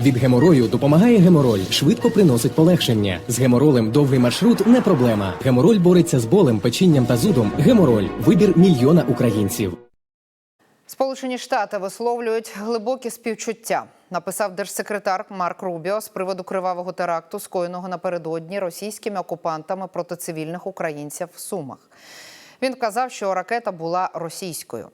Від геморою допомагає гемороль, швидко приносить полегшення. З геморолем довгий маршрут не проблема. Гемороль бореться з болем, печінням та зудом. Гемороль вибір мільйона українців. Сполучені Штати висловлюють глибокі співчуття. Написав держсекретар Марк Рубіо з приводу кривавого теракту, скоєного напередодні російськими окупантами проти цивільних українців в Сумах. Він вказав, що ракета була російською.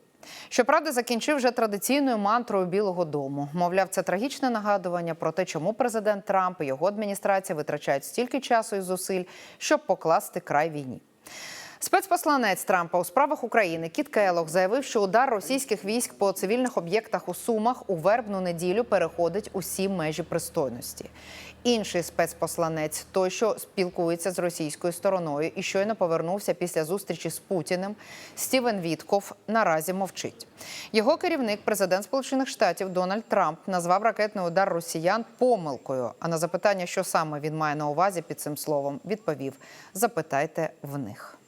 Щоправда, закінчив вже традиційною мантрою Білого Дому. Мовляв, це трагічне нагадування про те, чому президент Трамп і його адміністрація витрачають стільки часу і зусиль, щоб покласти край війні. Спецпосланець Трампа у справах України Кіт Келлог заявив, що удар російських військ по цивільних об'єктах у Сумах у вербну неділю переходить усі межі пристойності. Інший спецпосланець, той, що спілкується з російською стороною і щойно повернувся після зустрічі з Путіним, Стівен Вітков наразі мовчить. Його керівник, президент Сполучених Штатів Дональд Трамп, назвав ракетний удар росіян помилкою. А на запитання, що саме він має на увазі під цим словом, відповів: запитайте в них.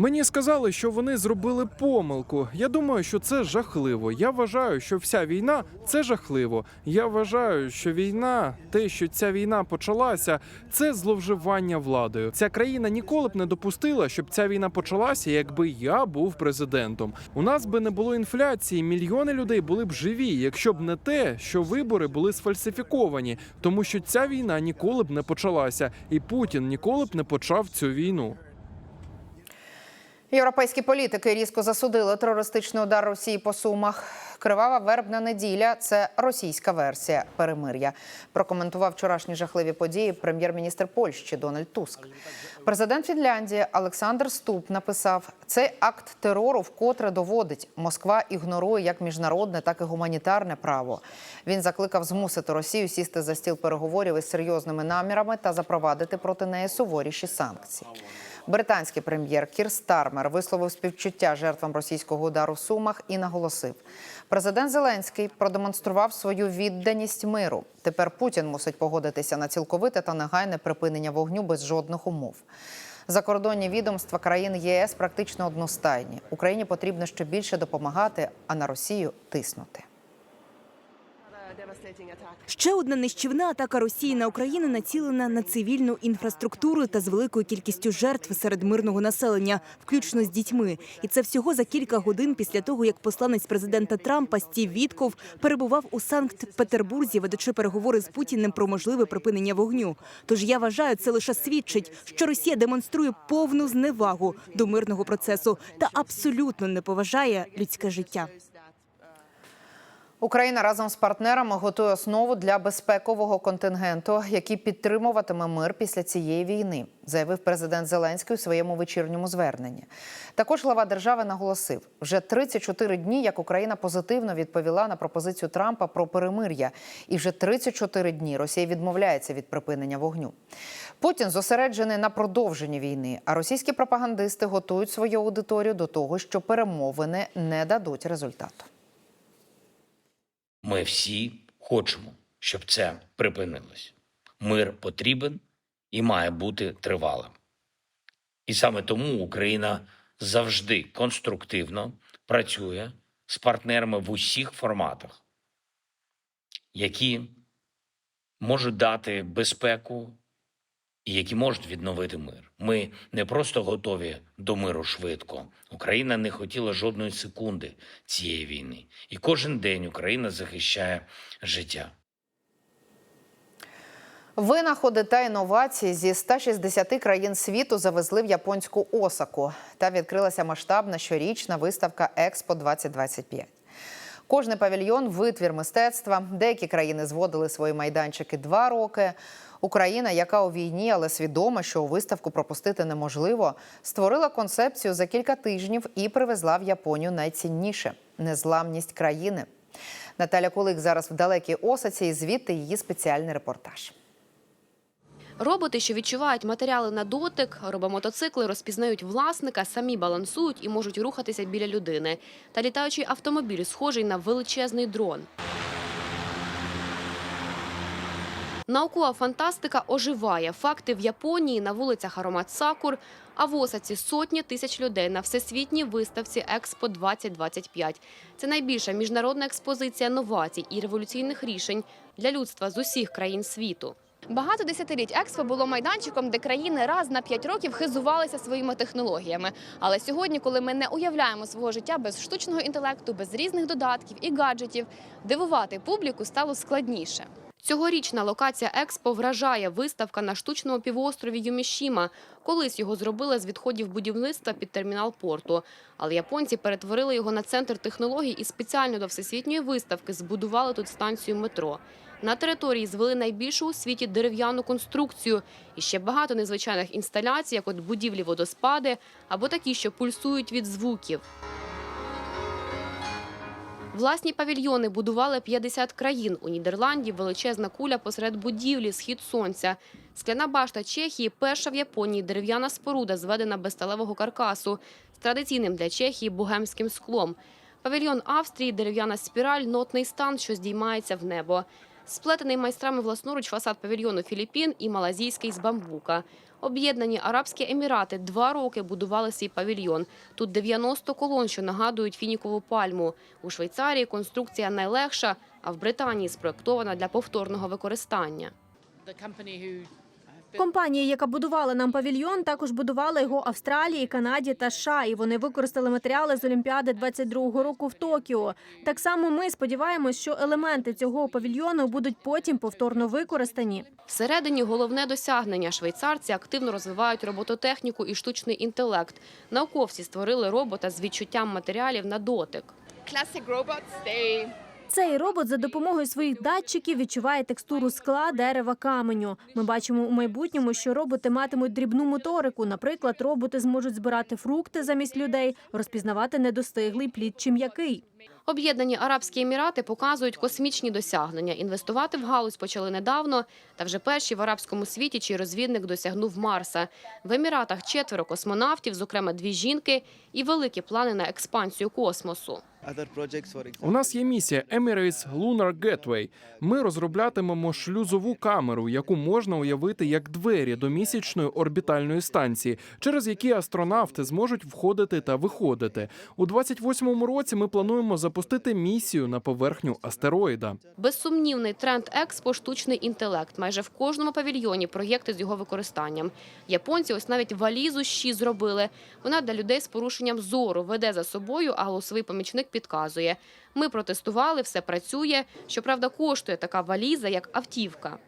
Мені сказали, що вони зробили помилку. Я думаю, що це жахливо. Я вважаю, що вся війна це жахливо. Я вважаю, що війна, те, що ця війна почалася, це зловживання владою. Ця країна ніколи б не допустила, щоб ця війна почалася, якби я був президентом. У нас би не було інфляції, мільйони людей були б живі, якщо б не те, що вибори були сфальсифіковані, тому що ця війна ніколи б не почалася, і Путін ніколи б не почав цю війну. Європейські політики різко засудили терористичний удар Росії по Сумах. Кривава вербна неділя це російська версія перемир'я. Прокоментував вчорашні жахливі події прем'єр-міністр Польщі Дональд Туск. Президент Фінляндії Олександр Ступ написав: цей акт терору вкотре доводить, Москва ігнорує як міжнародне, так і гуманітарне право. Він закликав змусити Росію сісти за стіл переговорів із серйозними намірами та запровадити проти неї суворіші санкції. Британський прем'єр Кір Стармер висловив співчуття жертвам російського удару в Сумах і наголосив: президент Зеленський продемонстрував свою відданість миру. Тепер Путін мусить погодитися на цілковите та негайне припинення вогню без жодних умов. Закордонні відомства країн ЄС практично одностайні. Україні потрібно ще більше допомагати, а на Росію тиснути. Ще одна нищівна атака Росії на Україну націлена на цивільну інфраструктуру та з великою кількістю жертв серед мирного населення, включно з дітьми. І це всього за кілька годин після того, як посланець президента Трампа Стів Вітков перебував у Санкт-Петербурзі, ведучи переговори з Путіним про можливе припинення вогню. Тож я вважаю, це лише свідчить, що Росія демонструє повну зневагу до мирного процесу та абсолютно не поважає людське життя. Україна разом з партнерами готує основу для безпекового контингенту, який підтримуватиме мир після цієї війни, заявив президент Зеленський у своєму вечірньому зверненні. Також глава держави наголосив, вже 34 дні, як Україна позитивно відповіла на пропозицію Трампа про перемир'я, і вже 34 дні Росія відмовляється від припинення вогню. Путін зосереджений на продовженні війни, а російські пропагандисти готують свою аудиторію до того, що перемовини не дадуть результату. Ми всі хочемо, щоб це припинилось. Мир потрібен і має бути тривалим. І саме тому Україна завжди конструктивно працює з партнерами в усіх форматах, які можуть дати безпеку які можуть відновити мир. Ми не просто готові до миру швидко. Україна не хотіла жодної секунди цієї війни. І кожен день Україна захищає життя. Винаходи та інновації зі 160 країн світу завезли в японську Осаку. Та відкрилася масштабна щорічна виставка Експо 2025. Кожний павільйон витвір мистецтва. Деякі країни зводили свої майданчики два роки. Україна, яка у війні, але свідома, що виставку пропустити неможливо, створила концепцію за кілька тижнів і привезла в Японію найцінніше незламність країни. Наталя Кулик зараз в далекій Осаці, і звідти її спеціальний репортаж. Роботи, що відчувають матеріали на дотик, робомотоцикли розпізнають власника, самі балансують і можуть рухатися біля людини. Та літаючий автомобіль схожий на величезний дрон. Наукова фантастика оживає. Факти в Японії на вулицях аромат сакур, а в Осаці сотні тисяч людей на всесвітній виставці Експо 2025. Це найбільша міжнародна експозиція новацій і революційних рішень для людства з усіх країн світу. Багато десятиліть експо було майданчиком, де країни раз на п'ять років хизувалися своїми технологіями. Але сьогодні, коли ми не уявляємо свого життя без штучного інтелекту, без різних додатків і гаджетів, дивувати публіку стало складніше. Цьогорічна локація Експо вражає виставка на штучному півострові Юмішіма. Колись його зробили з відходів будівництва під термінал порту. Але японці перетворили його на центр технологій і спеціально до всесвітньої виставки збудували тут станцію метро. На території звели найбільшу у світі дерев'яну конструкцію і ще багато незвичайних інсталяцій, як от будівлі водоспади або такі, що пульсують від звуків. Власні павільйони будували 50 країн. У Нідерланді величезна куля посеред будівлі, схід сонця. Скляна башта Чехії перша в Японії дерев'яна споруда, зведена без сталевого каркасу, з традиційним для Чехії богемським склом. Павільйон Австрії дерев'яна спіраль, нотний стан, що здіймається в небо. Сплетений майстрами власноруч фасад павільйону Філіппін і малазійський з бамбука. Об'єднані Арабські Емірати два роки будували свій павільйон. Тут 90 колон, що нагадують фінікову пальму. У Швейцарії конструкція найлегша, а в Британії спроектована для повторного використання. Компанія, яка будувала нам павільйон, також будувала його Австралії, Канаді та США. І вони використали матеріали з Олімпіади 22-го року в Токіо. Так само ми сподіваємось, що елементи цього павільйону будуть потім повторно використані. Всередині головне досягнення. Швейцарці активно розвивають робототехніку і штучний інтелект. Науковці створили робота з відчуттям матеріалів на дотик. Classic robots, they Цей робот за допомогою своїх датчиків відчуває текстуру скла, дерева, каменю. Ми бачимо у майбутньому, що роботи матимуть дрібну моторику. Наприклад, роботи зможуть збирати фрукти замість людей, розпізнавати недостиглий плід чи м'який. Об'єднані Арабські Емірати показують космічні досягнення. Інвестувати в галузь почали недавно, та вже перші в арабському світі, чий розвідник досягнув Марса. В Еміратах четверо космонавтів, зокрема дві жінки, і великі плани на експансію космосу. У нас є місія Emirates Lunar Gateway. Ми розроблятимемо шлюзову камеру, яку можна уявити як двері до місячної орбітальної станції, через які астронавти зможуть входити та виходити. У 28-му році ми плануємо запустити місію на поверхню астероїда. Безсумнівний тренд експо штучний інтелект. Майже в кожному павільйоні проєкти з його використанням. Японці ось навіть валізу щі зробили. Вона для людей з порушенням зору веде за собою, а голосовий помічник підказує. Ми протестували, все працює. Щоправда, коштує така валіза, як автівка.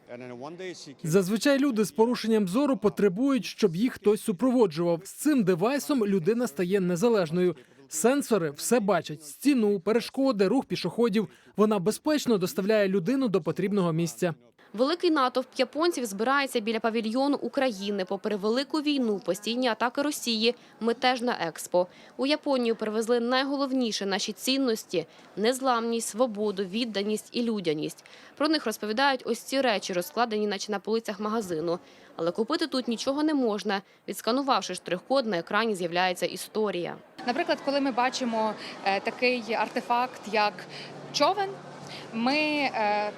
Зазвичай люди з порушенням зору потребують, щоб їх хтось супроводжував. З цим девайсом людина стає незалежною. Сенсори все бачать: стіну, перешкоди, рух пішоходів. Вона безпечно доставляє людину до потрібного місця. Великий натовп японців збирається біля павільйону України. Попри велику війну, постійні атаки Росії, ми теж на експо. У Японію привезли найголовніше наші цінності: незламність, свободу, відданість і людяність. Про них розповідають ось ці речі, розкладені, наче на полицях магазину. Але купити тут нічого не можна. Відсканувавши штрих-код, на екрані з'являється історія. Наприклад, коли ми бачимо е, такий артефакт, як човен, ми е,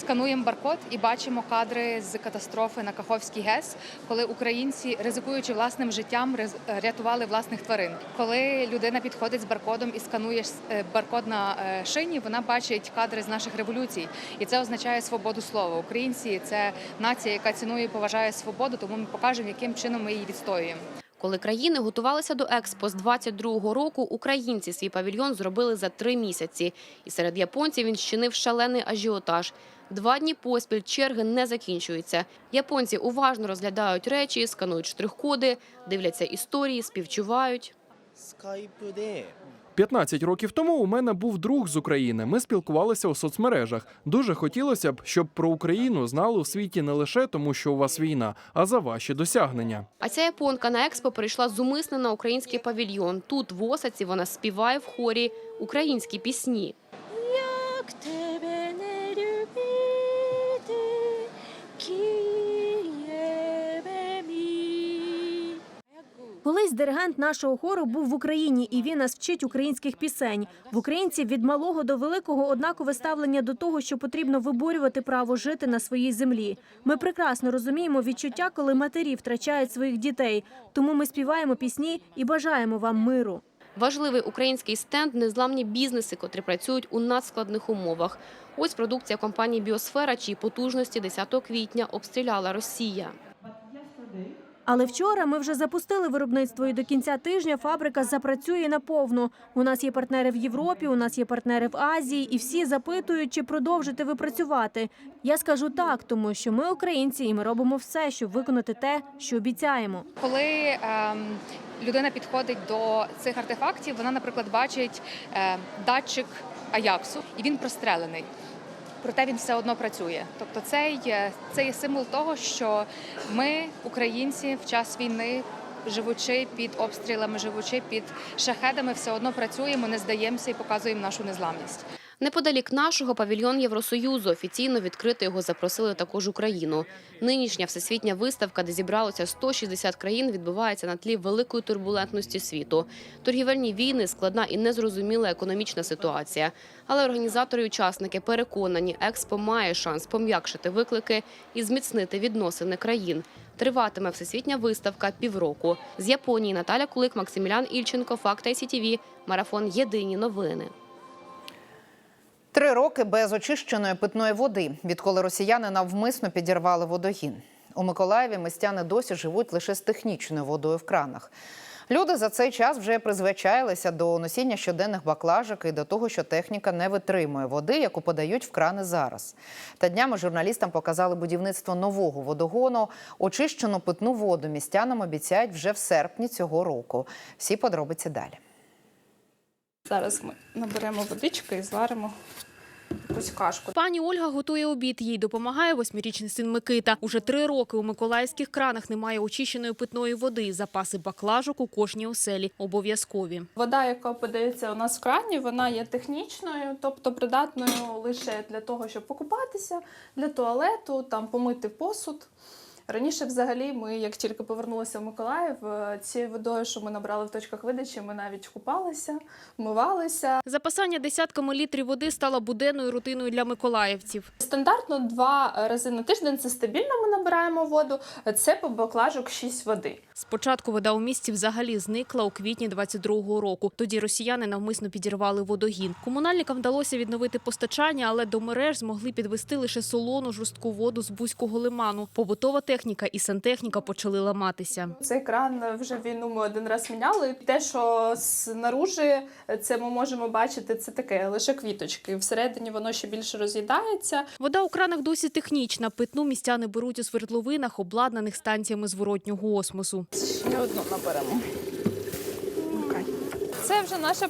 скануємо баркод і бачимо кадри з катастрофи на Каховський ГЕС, коли українці, ризикуючи власним життям, рятували власних тварин. Коли людина підходить з баркодом і сканує е, баркод на е, шині, вона бачить кадри з наших революцій, і це означає свободу слова. Українці це нація, яка цінує і поважає свободу, тому ми покажемо, яким чином ми її відстоюємо. Коли країни готувалися до експо з 22-го року, українці свій павільйон зробили за три місяці. І серед японців він щинив шалений ажіотаж. Два дні поспіль черги не закінчуються. Японці уважно розглядають речі, сканують штрих-коди, дивляться історії, співчувають. 15 років тому у мене був друг з України. Ми спілкувалися у соцмережах. Дуже хотілося б, щоб про Україну знали у світі не лише тому, що у вас війна, а за ваші досягнення. А ця японка на експо прийшла зумисне на український павільйон. Тут в Осаці вона співає в хорі українські пісні. Як тебе диригент нашого хору був в Україні, і він нас вчить українських пісень. В українців від малого до великого однакове ставлення до того, що потрібно виборювати право жити на своїй землі. Ми прекрасно розуміємо відчуття, коли матері втрачають своїх дітей. Тому ми співаємо пісні і бажаємо вам миру. Важливий український стенд – незламні бізнеси, котрі працюють у надскладних умовах. Ось продукція компанії «Біосфера», чиї потужності 10 квітня обстріляла Росія. Але вчора ми вже запустили виробництво, і до кінця тижня фабрика запрацює наповну. У нас є партнери в Європі, у нас є партнери в Азії, і всі запитують, чи продовжити ви працювати. Я скажу так, тому що ми українці, і ми робимо все, щоб виконати те, що обіцяємо. Коли ем, людина підходить до цих артефактів, вона, наприклад, бачить е, датчик Аяксу, і він прострелений. Проте він все одно працює. Тобто, це є, це є символ того, що ми, українці, в час війни, живучи під обстрілами, живучи під шахедами, все одно працюємо, не здаємося і показуємо нашу незламність. Неподалік нашого павільйон Євросоюзу. Офіційно відкрити його запросили також Україну. Нинішня всесвітня виставка, де зібралося 160 країн, відбувається на тлі великої турбулентності світу. Торгівельні війни, складна і незрозуміла економічна ситуація. Але організатори і учасники переконані, експо має шанс пом'якшити виклики і зміцнити відносини країн. Триватиме всесвітня виставка півроку. З Японії Наталя Кулик, Максимілян Ільченко, Факт ICTV, Марафон Єдині новини. Три роки без очищеної питної води, відколи росіяни навмисно підірвали водогін. У Миколаєві містяни досі живуть лише з технічною водою в кранах. Люди за цей час вже призвичаїлися до носіння щоденних баклажок і до того, що техніка не витримує води, яку подають в крани зараз. Та днями журналістам показали будівництво нового водогону. Очищену питну воду містянам обіцяють вже в серпні цього року. Всі подробиці далі. Зараз ми наберемо водички і зваримо якусь кашку. Пані Ольга готує обід. Їй допомагає восьмирічний син Микита. Уже три роки у миколаївських кранах немає очищеної питної води. Запаси баклажок у кожній оселі обов'язкові. Вода, яка подається у нас в крані, вона є технічною, тобто придатною лише для того, щоб покупатися, для туалету, там помити посуд. Раніше, взагалі, ми, як тільки повернулися в Миколаїв, е, цією водою, що ми набрали в точках видачі, ми навіть купалися, вмивалися. Запасання десятками літрів води стало буденною рутиною для миколаївців. Стандартно два рази на тиждень це стабільно. Ми набираємо воду. Це по баклажок 6 води. Спочатку вода у місті взагалі зникла у квітні 22-го року. Тоді росіяни навмисно підірвали водогін. Комунальникам вдалося відновити постачання, але до мереж змогли підвести лише солону жорстку воду з бузького лиману. Побутова техніка і сантехніка почали ламатися. Цей кран вже війну ми один раз міняли. Те, що знаружи це ми можемо бачити, це таке лише квіточки. Всередині воно ще більше роз'їдається. Вода у кранах досі технічна. Питну містяни беруть у свердловинах, обладнаних станціями зворотнього осмосу. Ще одну наберемо. Це вже наша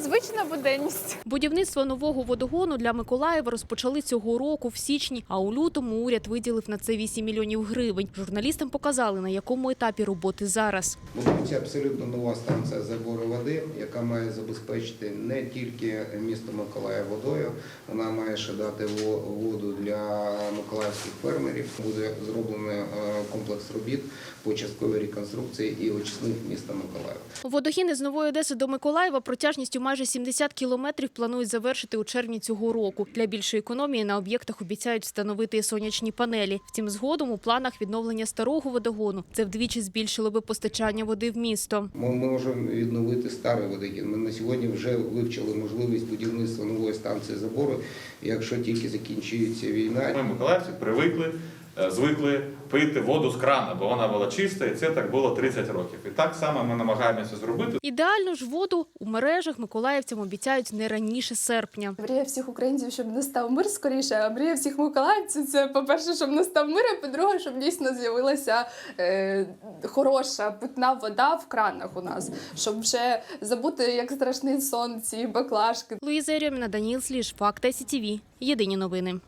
звична буденність. Будівництво нового водогону для Миколаєва розпочали цього року в січні, а у лютому уряд виділив на це 8 мільйонів гривень. Журналістам показали, на якому етапі роботи зараз. Будується абсолютно нова станція забору води, яка має забезпечити не тільки місто Миколаїв водою, вона має ще дати воду для миколаївських фермерів. Буде зроблений е, комплекс робіт по частковій реконструкції і очисних міста Миколаїв. Водогін із Нової Одеси до Миколаєва протяжністю майже 70 кілометрів планують завершити у червні цього року. Для більшої економії на об'єктах обіцяють встановити сонячні панелі. Втім, згодом у планах відновлення старого водогону це вдвічі збільшило би постачання води в місто. Ми можемо відновити старий водогін. Ми на сьогодні вже вивчили можливість будівництва нової станції забору. Якщо тільки закінчується війна, Ми, миколаївці, привикли, е, звикли пити воду з крана, бо вона була чиста, і це так було 30 років. І так само ми намагаємося зробити. Ідеальну ж воду у мережах миколаївцям обіцяють не раніше серпня. Мрія всіх українців, щоб настав мир скоріше. А мрія всіх миколаївців це, по-перше, щоб настав мир, а по-друге, щоб дійсно з'явилася е, хороша питна вода в кранах у нас, щоб вже забути, як страшний сон ці баклажки. Луїза Єрьоміна, Даніл Сліж, Факт СІТВ. Єдині новини.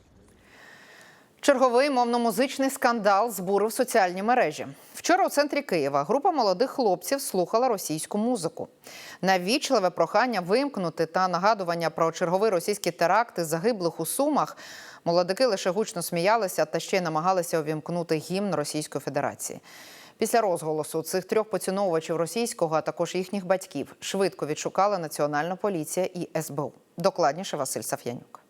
Черговий мовно-музичний скандал збурив соціальні мережі. Вчора у центрі Києва група молодих хлопців слухала російську музику. Навічливе прохання вимкнути та нагадування про черговий російський теракт із загиблих у Сумах. Молодики лише гучно сміялися та ще й намагалися увімкнути гімн Російської Федерації. Після розголосу цих трьох поціновувачів російського, а також їхніх батьків, швидко відшукала Національна поліція і СБУ. Докладніше Василь Саф'янюк.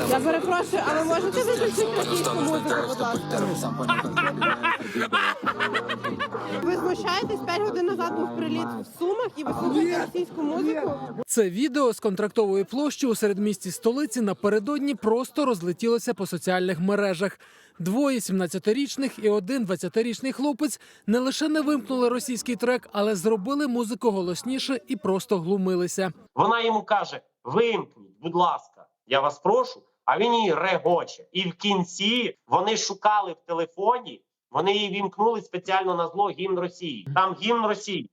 Я перепрошую, а ви можете виключити російську музику, будь ласка? Ви знущаєтесь 5 годин назад був приліт в Сумах і ви слухаєте російську музику? Це відео з контрактової площі у середмісті столиці напередодні просто розлетілося по соціальних мережах. Двоє 17-річних і один 20-річний хлопець не лише не вимкнули російський трек, але зробили музику голосніше і просто глумилися. Вона йому каже: вимкніть, будь ласка, я вас прошу. А він її регоче. І в кінці вони шукали в телефоні, вони її вімкнули спеціально на зло гімн Росії. Там гімн Росії.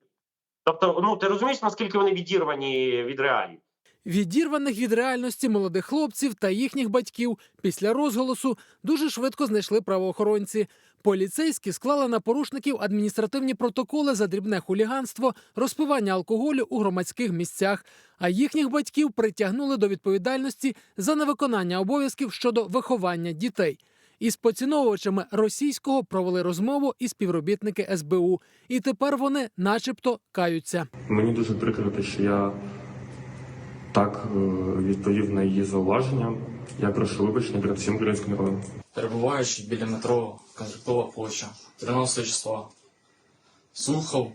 Тобто, ну ти розумієш, наскільки вони відірвані від реалій? Відірваних від реальності молодих хлопців та їхніх батьків після розголосу дуже швидко знайшли правоохоронці. Поліцейські склали на порушників адміністративні протоколи за дрібне хуліганство, розпивання алкоголю у громадських місцях. А їхніх батьків притягнули до відповідальності за невиконання обов'язків щодо виховання дітей. Із поціновувачами російського провели розмову і співробітники СБУ. І тепер вони, начебто, каються. Мені дуже прикро, що я так е, відповів на її зауваження. Я прошу вибачення перед всім українським народом. Перебуваючи біля метро Контрактова площа 13 числа, слухав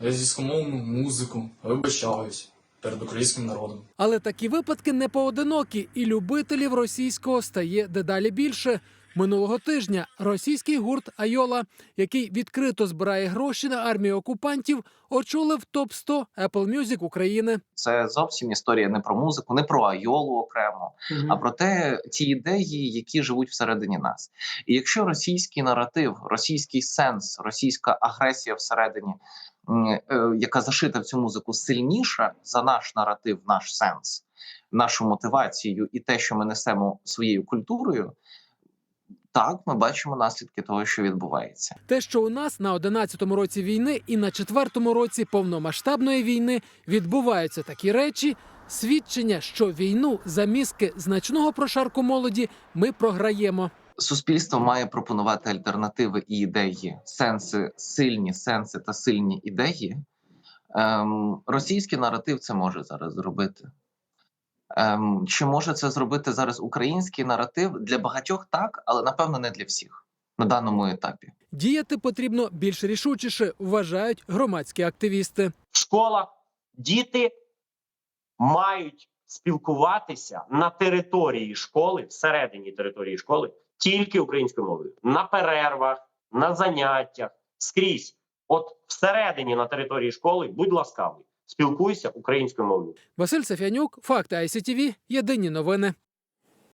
російськомовну музику, вибачаюсь перед українським народом. Але такі випадки не поодинокі, і любителів російського стає дедалі більше. Минулого тижня російський гурт Айола, який відкрито збирає гроші на армію окупантів, очолив топ 100 Apple Music України. Це зовсім історія не про музику, не про айолу окремо, а про те, ті ідеї, які живуть всередині нас. І якщо російський наратив, російський сенс, російська агресія всередині, е, яка зашита в цю музику, сильніша за наш наратив, наш сенс, нашу мотивацію і те, що ми несемо своєю культурою. Так, ми бачимо наслідки того, що відбувається. Те, що у нас на 11-му році війни і на 4-му році повномасштабної війни відбуваються такі речі, свідчення, що війну за мізки значного прошарку молоді ми програємо. Суспільство має пропонувати альтернативи і ідеї, сенси, сильні сенси та сильні ідеї. Ем, російський наратив це може зараз зробити. Ем, чи може це зробити зараз український наратив для багатьох так, але напевно не для всіх на даному етапі. Діяти потрібно більш рішучіше, вважають громадські активісти. В школах діти мають спілкуватися на території школи, всередині території школи, тільки українською мовою, на перервах, на заняттях, скрізь. От всередині на території школи, будь ласкавий, спілкуйся українською мовою. Василь Сафянюк, факти ICTV, єдині новини.